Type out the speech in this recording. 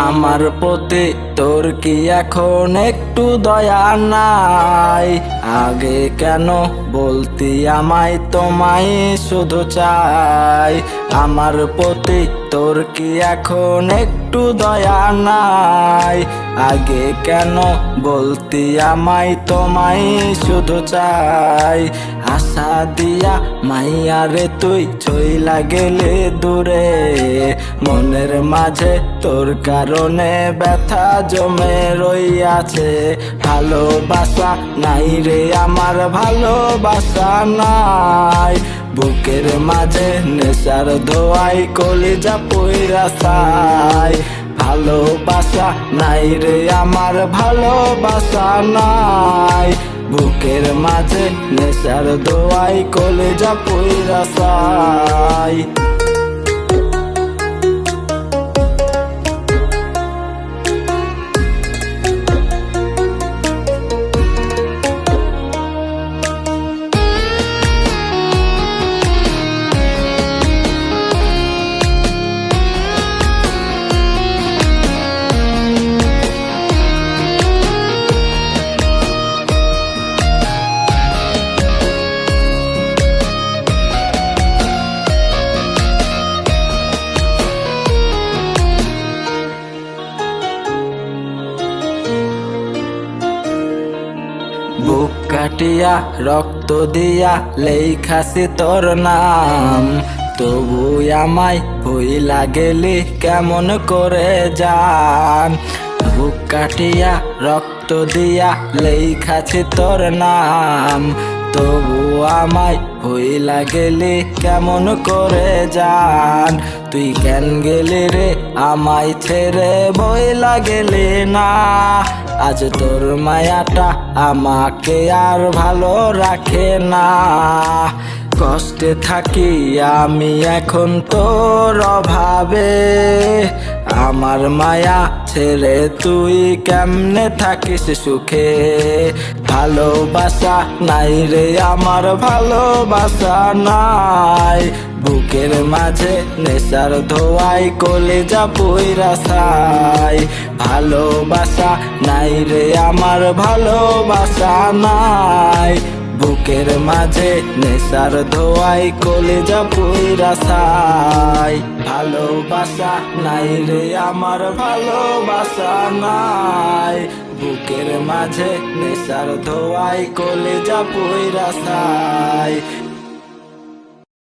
আমার প্রতি তোর কি এখন একটু দয়া নাই? আগে কেন বলতি আমায় তোমায় শুধু চাই? আমার প্রতি তোর কি এখন একটু দয়া নাই? আগে কেন বলতি আমায় তোমায় শুধু চাই? আশা দিয়া মাইয়ারে তুই চইলা গেলে দূরে মনের মাঝে তোর কারণে ব্যথা জমে রইয়াছে। ভালোবাসা নাই রে আমার, ভালোবাসা নাই। বুকের মাঝে নেশার ধোয়াই কলিজা পইরা সাই ভালোবাসা নাই রে আমার, ভালোবাসা নাই। বুকের মাঝে নেশার দোয়াই কলেজা পইরা কাটিয়া, রক্ত দিয়া লেখাছি তোর নাম। তবু আমায় ভুইলা লাগেলি, কেমন করে যান বুক কাটিয়া, রক্ত দিয়া লেখাছি তোর নাম। তবু আমায় ভুইলা গেলি কেমন করে যান তুই কেন গেলি রে, আমায় ছেড়ে বইলা গেলি না। আজ তোর মায়াটা আমাকে আর ভালো রাখে না। কষ্টে থাকি আমি এখন তোর অভাবে। আমার মায়া ছেড়ে তুই কেমনে থাকিস সুখে? ভালোবাসা নাই রে, আমার ভালোবাসা নাই। বুকের মাঝে নেশার ধোয়াই কলেজা পইরা সাই ভালোবাসা নাই রে আমার, ভালোবাসা নাই। বুকের মাঝে নেশার ধোয়াই কলেজা পইরা সাই ভালোবাসা নাই রে আমার, ভালোবাসা নাই। বুকের মাঝে নেশার ধোয়াই কলেজা পইরা সাই